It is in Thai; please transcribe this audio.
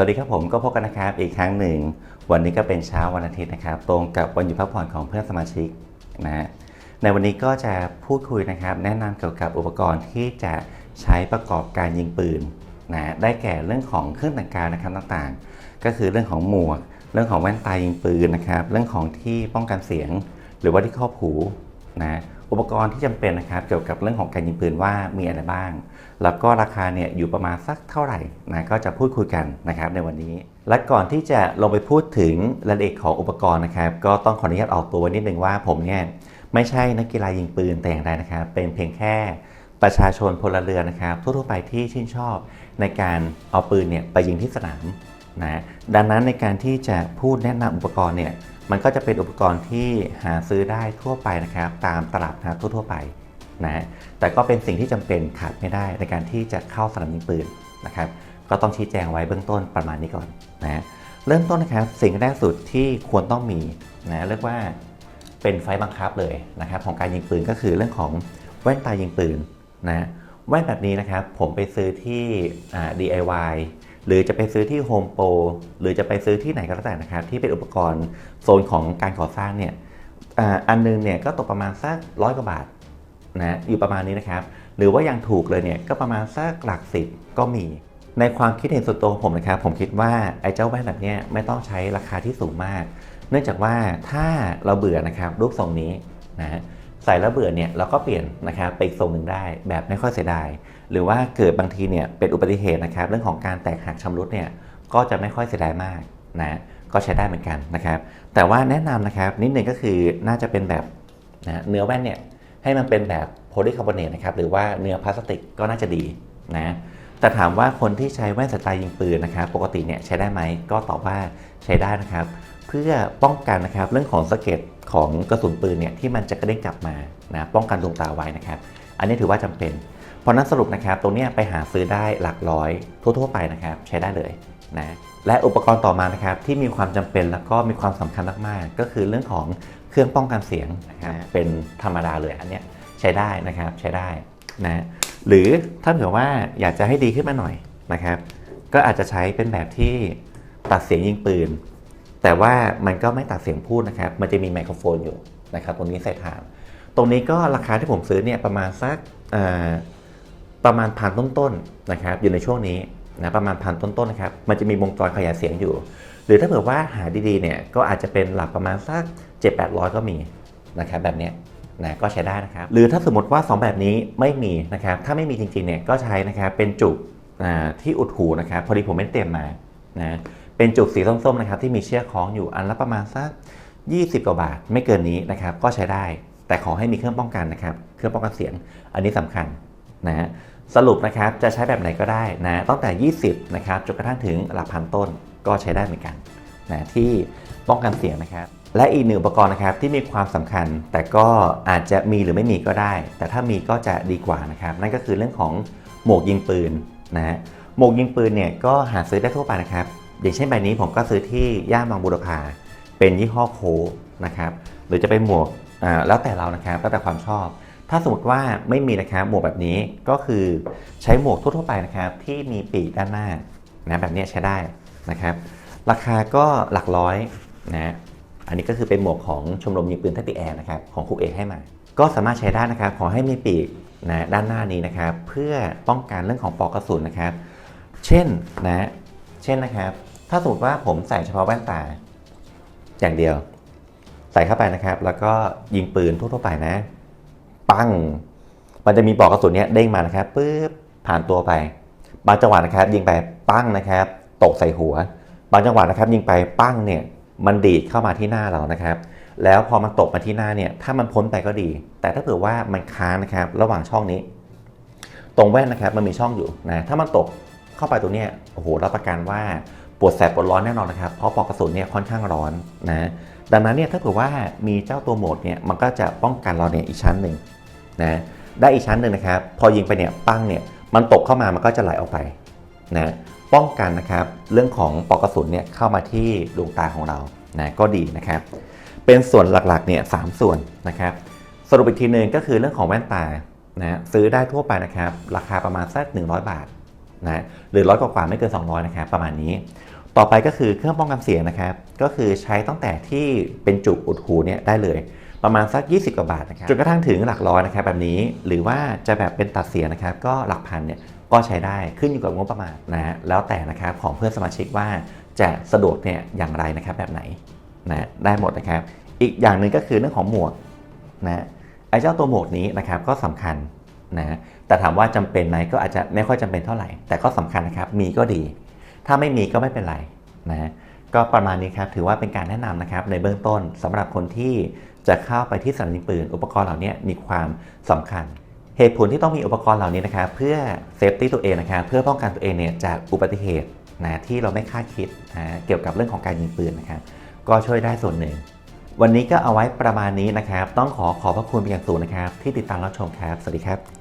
วัสดีครับผมก็พบกันนะครับอีกครั้งหนึ่ง วันนี้ก็เป็นเช้าวันอาทิตย์นะครับ ตรงกับวันหยุดพักผ่อนของเพื่อนสมาชิกนะฮะในวันนี้ก็จะพูดคุยนะครับ แนะนำเกี่ยวกับอุปกรณ์ที่จะใช้ประกอบการยิงปืนนะได้แก่เรื่องของเครื่องแต่งกายนะครับต่างๆ ก็คือเรื่องของหมวก เรื่องของแว่นตายิงปืนนะครับ เรื่องของที่ป้องกันเสียง หรือว่าที่ครอบหูนะ อุปกรณ์ที่จำเป็นนะครับเกี่ยวกับเรื่องของการยิงปืนว่ามีอะไรบ้าง แล้วก็ราคาเนี่ยอยู่ประมาณสักเท่าไหร่นะก็จะพูดคุยกันนะครับในวันนี้ และก่อนที่จะลงไปพูดถึงรายละเอียดของอุปกรณ์นะครับ ก็ต้องขออนุญาตออกตัวไว้นิดนึงว่าผมเนี่ยไม่ใช่นักกีฬายิงปืนแต่อย่างใดนะครับ เป็นเพียงแค่ประชาชนพลเรือนนะครับทั่วๆไปที่ชื่นชอบในการเอาปืนเนี่ยไปยิงที่สนามนะดังนั้นในการที่จะพูดแนะนำอุปกรณ์เนี่ย มันก็จะเป็นอุปกรณ์ที่หาซื้อได้ทั่วไปนะครับ ตามตลาดนัดทั่วๆไปนะแต่ก็เป็นสิ่งที่จำเป็นขาดไม่ได้ในการที่จะเข้าสนามยิงปืนนะครับ ก็ต้องชี้แจงไว้เบื้องต้นประมาณนี้ก่อนนะเริ่มต้นนะครับสิ่งแรกสุดที่ควรต้องมีนะเรียกว่าเป็นไฟบังคับเลยนะครับของการยิงปืนก็คือเรื่องของแว่นตายิงปืนนะแว่นแบบนี้นะครับผมไปซื้อที่ DIY หรือจะไปซื้อที่ Home Pro หรือจะไปซื้อที่ไหนก็แล้วแต่นะครับที่เป็นอุปกรณ์โซนของการก่อสร้างเนี่ยอันนึงเนี่ยก็ตกประมาณสักร้อยกว่าบาทนะอยู่ประมาณนี้นะครับ หรือว่ายังถูกเลยเนี่ยก็ประมาณสักหลักสิบก็มี ในความคิดเห็นส่วนตัวผมนะครับผมคิดว่าไอ้เจ้าแว่นแบบเนี้ยไม่ต้องใช้ราคาที่สูงมาก เนื่องจากว่าถ้าเราเบื่อนะครับรูปทรงนี้นะ ใส่แล้วเบื่อเนี่ยเราก็เปลี่ยนนะครับไปอีกทรงหนึ่งได้แบบไม่ค่อยเสียดายหรือว่าเกิดบางทีเนี่ยเป็นอุบัติเหตุนะครับเรื่องของการแตกหักชำรุดเนี่ยก็จะไม่ค่อยเสียดายมากนะก็ใช้ได้เหมือนกันนะครับแต่ว่าแนะนำนะครับนิดนึงก็คือน่าจะเป็นแบบนะเนื้อแว่นเนี่ยให้มันเป็นแบบโพลีคาร์บอเนตนะครับหรือว่าเนื้อพลาสติกก็น่าจะดีนะ แต่ถามว่าคนที่ใช้แว่นสายตายิงปืนนะครับปกติเนี่ยใช้ได้ไหมก็ตอบว่าใช้ได้นะครับ เพื่อป้องกันนะครับเรื่องของสะเก็ดของกระสุนปืนเนี่ยที่มันจะกระเด้งกลับมานะป้องกันดวงตาไว้นะครับ อันนี้ถือว่าจำเป็น เพราะนั้นสรุปนะครับตรงนี้ไปหาซื้อได้หลักร้อยทั่วๆไปนะครับ ใช้ได้เลยนะและอุปกรณ์ต่อมานะครับที่มีความจำเป็นแล้วก็มีความสำคัญมากๆ ก็คือเรื่องของเครื่องป้องกันเสียงนะครับเป็นธรรมดาเลยอันเนี้ยใช้ได้นะครับใช้ได้นะ หรือถ้าเผื่อว่าอยากจะให้ดีขึ้นมาหน่อยนะครับ ก็อาจจะใช้เป็นแบบที่ตัดเสียงยิงปืน แต่ว่ามันก็ไม่ตัดเสียงพูดนะครับ มันจะมีไมโครโฟนอยู่นะครับ ตรงนี้ใส่ฐาน ตรงนี้ก็ราคาที่ผมซื้อเนี่ยประมาณสักประมาณพันต้นๆนะครับ อยู่ในช่วงนี้นะประมาณพันต้นๆนะครับ มันจะมีวงจรขยายเสียงอยู่ หรือถ้าเผื่อว่าหาดีๆเนี่ยก็อาจจะเป็นหลักประมาณสัก7-800 ก็มีนะครับแบบนี้ นะก็ใช้ได้นะครับ หรือถ้าสมมติว่า 2 แบบนี้ไม่มีนะครับ ถ้าไม่มีจริงๆเนี่ยก็ใช้นะครับเป็นจุกที่อุดหูนะครับ พอดีผมไม่เตรียมมานะเป็นจุกสีส้มๆนะครับที่มีเชือกคล้องอยู่อันละประมาณสัก 20 กว่าบาท ไม่เกินนี้นะครับ ก็ใช้ได้ แต่ขอให้มีเครื่องป้องกันนะครับ เครื่องป้องกันเสียง อันนี้สำคัญนะฮะสรุปนะครับจะใช้แบบไหนก็ได้นะตั้งแต่ 20 นะครับจนกระทั่งถึงหลักพันต้นก็ใช้ได้เหมือนกันนะที่ป้องกันเสียงนะครับ และอีกหนึ่งอุปกรณ์นะครับที่มีความสำคัญ แต่ก็อาจจะมีหรือไม่มีก็ได้ แต่ถ้ามีก็จะดีกว่านะครับ นั่นก็คือเรื่องของหมวกยิงปืนนะฮะหมวกยิงปืนเนี่ยก็หาซื้อได้ทั่วไปนะครับ อย่างเช่นใบนี้ผมก็ซื้อที่ย่านบางบุรพาเป็นยี่ห้อโคนะครับหรือจะเป็นหมวกอ่าแล้วแต่เรานะครับแล้วแต่ความชอบ ถ้าสมมติว่าไม่มีนะครับหมวกแบบนี้ก็คือใช้หมวกทั่วๆไปนะครับที่มีปีกด้านหน้านะแบบนี้ใช้ได้นะครับ ราคาก็หลักร้อยนะ อันนี้ก็คือเป็นหมวกของชมรมยิงปืนทัติแอร์นะครับของครูเอกให้มา ก็สามารถใช้ได้นะครับขอให้มีปีกนะด้านหน้านี้นะครับ เพื่อป้องกันเรื่องของปลอกกระสุนนะครับ เช่นนะเช่นนะครับ ถ้าสมมติว่าผมใส่เฉพาะแว่นตา อย่างเดียว ใส่เข้าไปนะครับ แล้วก็ยิงปืนทั่วๆไปนะ ปัง มันจะมีปลอกกระสุนเนี้ยเด้งมานะครับปึ๊บผ่านตัวไป บางจังหวะนะครับ ยิงไปปั้งนะครับ ตกใส่หัว บางจังหวะนะครับ ยิงไปปั้งเนี่ย มันดีดเข้ามาที่หน้าเรานะครับ แล้วพอมันตกมาที่หน้าเนี่ยถ้ามันพ้นไปก็ดี แต่ถ้าเผื่อว่ามันค้างนะครับระหว่างช่องนี้ ตรงแว่นนะครับมันมีช่องอยู่นะถ้ามันตกเข้าไปตรงนี้โอ้โหรับประกันว่าปวดแสบปวดร้อนแน่นอนนะครับเพราะปอกกระสุนเนี่ยค่อนข้างร้อนนะดังนั้นเนี่ยถ้าเผื่อว่ามีเจ้าตัวโหมดเนี่ยมันก็จะป้องกันเราเนี่ยอีกชั้นหนึ่งนะได้อีกชั้นหนึ่งนะครับ พอยิงไปเนี่ยปั้งเนี่ยมันตกเข้ามามันก็จะไหลออกไปนะ ป้องกันนะครับเรื่องของปอกกระสุนเนี่ยเข้ามาที่ดวงตาของเรานะก็ดีนะครับ เป็นส่วนหลักๆเนี่ยสามส่วนนะครับ สรุปอีกทีหนึ่งก็คือเรื่องของแว่นตานะซื้อได้ทั่วไปนะครับ ราคาประมาณสัก100 บาทนะหรือร้อยกว่าไม่เกิน 200นะครับประมาณนี้ ต่อไปก็คือเครื่องป้องกันเสียงนะครับ ก็คือใช้ตั้งแต่ที่เป็นจุกอุดหูเนี่ยได้เลยประมาณสัก 20 กว่าบาทนะครับจนกระทั่งถึงหลักร้อยนะครับแบบนี้หรือว่าจะแบบเป็นตัดเสียงนะครับ ก็หลักพันเนี่ย ก็ใช้ได้ขึ้นอยู่กับงบประมาณนะฮะแล้วแต่นะครับของเพื่อนสมาชิกว่าจะสะดวกเนี่ยอย่างไรนะครับแบบไหนนะได้หมดนะครับ อีกอย่างหนึ่งก็คือเรื่องของหมวกนะไอ้เจ้าตัวหมวกนี้นะครับก็สำคัญนะแต่ถามว่าจำเป็นไหมก็อาจจะไม่ค่อยจำเป็นเท่าไหร่ แต่ก็สำคัญนะครับมีก็ดี ถ้าไม่มีก็ไม่เป็นไรนะก็ประมาณนี้ครับถือว่าเป็นการแนะนำนะครับในเบื้องต้นสำหรับคนที่จะเข้าไปที่สถานีปืน อุปกรณ์เหล่านี้มีความสำคัญ เหตุผลที่ต้องมีอุปกรณ์เหล่านี้นะครับเพื่อเซฟตี้ตัวเองนะครับเพื่อป้องกันตัวเองเนี่ยจากอุบัติเหตุนะที่เราไม่คาดคิดนะเกี่ยวกับเรื่องของการยิงปืนนะครับก็ช่วยได้ส่วนหนึ่ง วันนี้ก็เอาไว้ประมาณนี้นะครับ ต้องขอขอบพระคุณเป็นอย่างสูงนะครับ ที่ติดตามรับชมครับ สวัสดีครับ